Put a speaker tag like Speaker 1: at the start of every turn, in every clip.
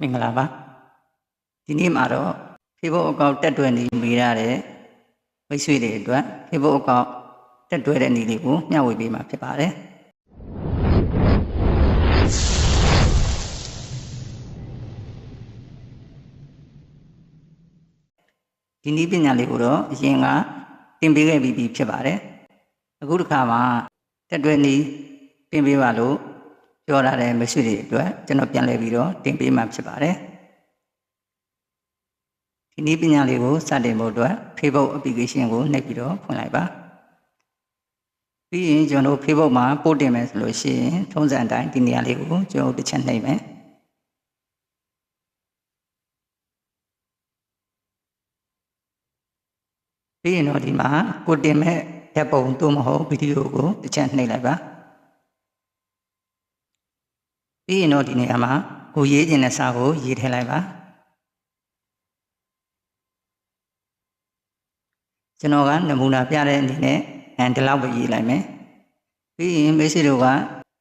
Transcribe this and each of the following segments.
Speaker 1: မင်္ဂလာပါဒီနေ့မှာတော့ Facebook အကောင့်တက်တွဲနေမိရတဲ့မိတ်ဆွေတွေအတွက် Facebook အကောင့်တက်တွဲတဲ့နည်းလေးကိုမျှဝေပေးမှာဖြစ်ပါတယ်ဒီနည်းပညာလေးကိုတော့အရင်ကတင်ပေးခဲ့ပြီးပြီဖြစ်ပါတယ်အခုတစ်ခါမှာတက်တွဲနည်းတင်ပေးပါလို့ ပြောလာတဲ့မိတ်ဆွေတွေအတွက်ကျွန်တော်ပြန်လည်ပြီးတော့တင်ပေးမှာဖြစ်ပါတယ်ဒီနည်းပညာလေးကိုစတင်ဖို့အတွက် Facebook application ကိုနှိပ်ပြီးတော့ဖွင့်လိုက်ပါပြီးရင်ကျွန်တော်တို့ Facebook မှာပို့တင်မယ်ဆိုလို့ရှိရင်ထုံးစံအတိုင်းဒီနေရာလေးကိုကျွန်တော်တစ်ချက်နှိပ်မယ်ပြီးရင်တော့ဒီမှာကိုတင်မဲ့ဓာတ်ပုံသို့မဟုတ်ဗီဒီယိုကိုတစ်ချက်နှိပ်လိုက်ပါ ပြီးရင်တော့ဒီနေရာမှာကိုရေးခြင်းတဲ့စာကိုရေးထည့်လိုက်ပါကျွန်တော်ကနမူနာပြတဲ့အနေနဲ့အဲဒီလောက်ပဲရေးလိုက်မယ်ပြီးရင်မိတ်ဆွေတို့က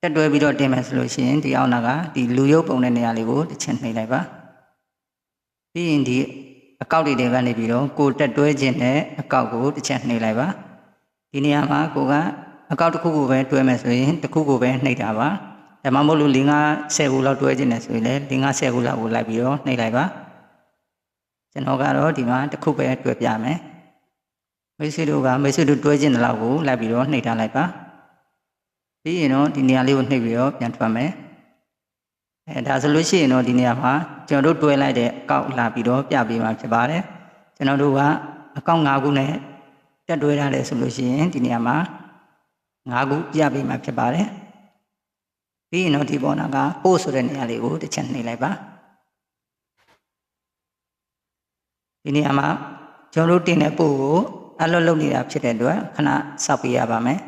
Speaker 1: တက်တွဲပြီးတော့တင်မယ်ဆိုလို့ရှိရင်ဒီအောက်နာကဒီလူရုပ်ပုံတဲ့နေရာလေးကိုတစ်ချက်နှိပ်လိုက်ပါပြီးရင်ဒီအကောက်တွေတွေကနေပြီးတော့ကိုတက်တွဲခြင်းနဲ့အကောက်ကိုတစ်ချက်နှိပ်လိုက်ပါဒီနေရာမှာကိုကအကောက်တစ်ခုကိုပဲတွဲမယ်ဆိုရင်တစ်ခုကိုပဲနှိပ်တာပါ ဒါမှမဟုတ်လို့၄၅10ခုလောက်တွဲခြင်းနဲ့ဆိုရင်လည်း၄၅10ခုလောက်ကိုလိုက်ပြီးတော့နှိပ်လိုက်ပါကျွန်တော်ကတော့ဒီမှာတစ်ခုပဲတွဲပြမယ်မိတ်ဆွေတို့ကမိတ်ဆွေတို့တွဲခြင်းတဲ့လောက်ကိုလိုက်ပြီးတော့နှိပ်ထားလိုက်ပါပြီးရင်တော့ဒီနေရာလေးကိုနှိပ်ပြီးတော့ပြန်ထွက်မယ်အဲဒါဆိုလို့ရှိရင်တော့ဒီနေရာမှာကျွန်တော်တို့တွဲလိုက်တဲ့အကောက်လာပြီးတော့ပြပေးမှာဖြစ်ပါတယ်ကျွန်တော်တို့ကအကောက်၅ခုနဲ့တက်တွဲထားတယ်ဆိုလို့ရှိရင်ဒီနေရာမှာ၅ခုပြပေးမှာဖြစ်ပါတယ် ပြီးရင်တော့ဒီပေါ်နာကပို့ဆိုတဲ့နေရာလေးကိုတစ်ချက်နှိပ်လိုက်ပါဒီနေရာမှာကျွန်တော်တို့တင်တဲ့ပို့ကိုအလွတ်လုပ်နေတာဖြစ်တဲ့အတွက်ခဏစောက်ပေးရပါမယ်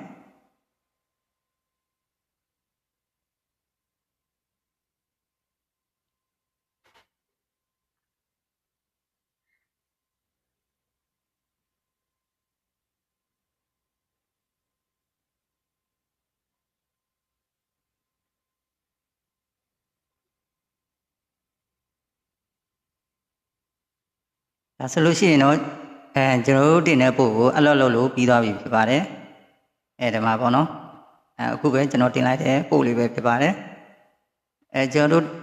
Speaker 1: ဒါဆိုလို့ရှိရင်တော့အဲကျွန်တော်တို့တင်တဲ့ပို့ကိုအလွတ်လုပ်လို့ပြီးသွားပြီဖြစ်ပါတယ်အဲဒီမှာပေါ့နော်အဲအခုပဲကျွန်တော်တင်လိုက်တဲ့ပို့လေးပဲဖြစ်ပါတယ်အဲကျွန်တော်တို့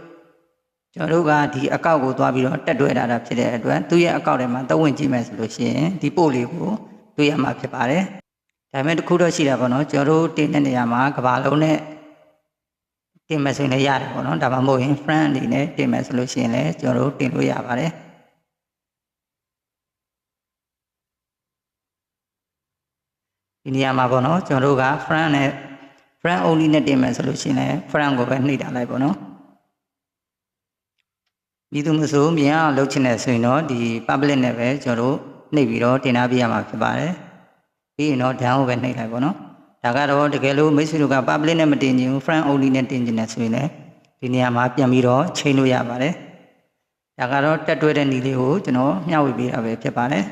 Speaker 1: ကျွန်တော်တို့ကဒီအကောက်ကိုသွားပြီးတော့တက်တွဲထားတာဖြစ်တဲ့အတွက်သူ့ရဲ့အကောက်ထဲမှာတဝင်ကြည့်မယ်ဆိုလို့ရှိရင်ဒီပို့လေးကိုတွေ့ရမှာဖြစ်ပါတယ်ဒါပေမဲ့တစ်ခုတော့ရှိတာပေါ့နော်ကျွန်တော်တို့တင်တဲ့နေရာမှာကဘာလုံးနဲ့တင်မယ်ဆိုရင်လည်းရတယ်ပေါ့နော်ဒါမှမဟုတ်ရင် friend အနေနဲ့တင်မယ်ဆိုလို့ရှိရင်လည်းကျွန်တော်တို့တင်လို့ရပါတယ် ဒီနေရာမှာပေါ့နော်ကျွန်တော်တို့က friend နဲ့ friend only နဲ့တင်မယ်ဆိုလို့ရှိရင်လည်း friend ကိုပဲနှိပ်တာလိုက်ပေါ့နော်မိသူမဆိုမြင်အောင်လုပ်ချင်တယ်ဆိုရင်တော့ဒီ public နဲ့ပဲကျွန်တော်တို့နှိပ်ပြီးတော့တင်ထားပြရမှာဖြစ်ပါတယ်ပြီးရင်တော့ down ကိုပဲနှိပ်လိုက်ပေါ့နော်ဒါကတော့တကယ်လို့မိတ်ဆွေတို့က public နဲ့မတင်ချင်ဘူး friend only နဲ့တင်ချင်တယ်ဆိုရင်လည်းဒီနေရာမှာပြန်ပြီးတော့ချိန်လို့ရပါတယ်ဒါကတော့တက်တွဲတဲ့နည်းလေးကိုကျွန်တော်မျှဝေပေးတာပဲဖြစ်ပါတယ်